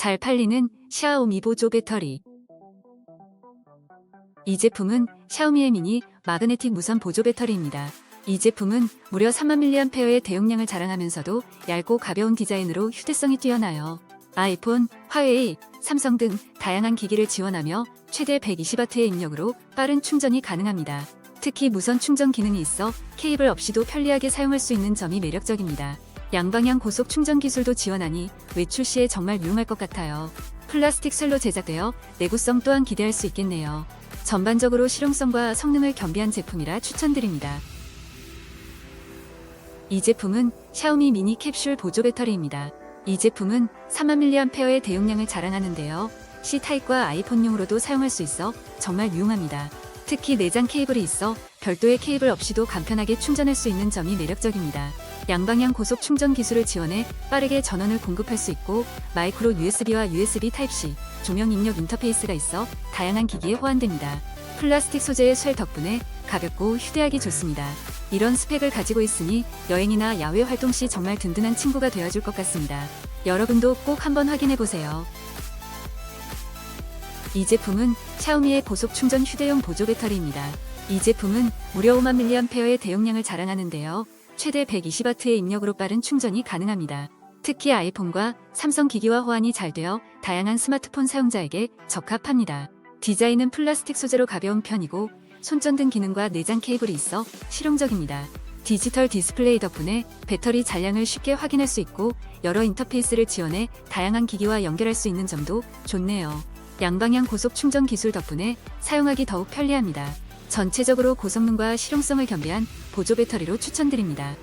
잘 팔리는 샤오미 보조 배터리. 이 제품은 샤오미의 미니 마그네틱 무선 보조 배터리입니다. 이 제품은 무려 3만 mAh의 대용량을 자랑하면서도 얇고 가벼운 디자인으로 휴대성이 뛰어나요. 아이폰, 화웨이, 삼성 등 다양한 기기를 지원하며 최대 120W의 입력으로 빠른 충전이 가능합니다. 특히 무선 충전 기능이 있어 케이블 없이도 편리하게 사용할 수 있는 점이 매력적입니다. 양방향 고속 충전 기술도 지원하니 외출 시에 정말 유용할 것 같아요. 플라스틱 셀로 제작되어 내구성 또한 기대할 수 있겠네요. 전반적으로 실용성과 성능을 겸비한 제품이라 추천드립니다. 이 제품은 샤오미 미니 캡슐 보조 배터리입니다. 이 제품은 3만 mAh의 대용량을 자랑하는데요. C타입과 아이폰용으로도 사용할 수 있어 정말 유용합니다. 특히 내장 케이블이 있어 별도의 케이블 없이도 간편하게 충전할 수 있는 점이 매력적입니다. 양방향 고속 충전 기술을 지원해 빠르게 전원을 공급할 수 있고 마이크로 USB와 USB Type-C 조명 입력 인터페이스가 있어 다양한 기기에 호환됩니다. 플라스틱 소재의 쇠 덕분에 가볍고 휴대하기 좋습니다. 이런 스펙을 가지고 있으니 여행이나 야외 활동 시 정말 든든한 친구가 되어줄 것 같습니다. 여러분도 꼭 한번 확인해 보세요. 이 제품은 샤오미의 고속 충전 휴대용 보조 배터리입니다. 이 제품은 무려 5만 mAh의 대용량을 자랑하는데요. 최대 120W의 입력으로 빠른 충전이 가능합니다. 특히 아이폰과 삼성 기기와 호환이 잘 되어 다양한 스마트폰 사용자에게 적합합니다. 디자인은 플라스틱 소재로 가벼운 편이고 손전등 기능과 내장 케이블이 있어 실용적입니다. 디지털 디스플레이 덕분에 배터리 잔량을 쉽게 확인할 수 있고 여러 인터페이스를 지원해 다양한 기기와 연결할 수 있는 점도 좋네요. 양방향 고속 충전 기술 덕분에 사용하기 더욱 편리합니다. 전체적으로 고성능과 실용성을 겸비한 보조 배터리로 추천드립니다.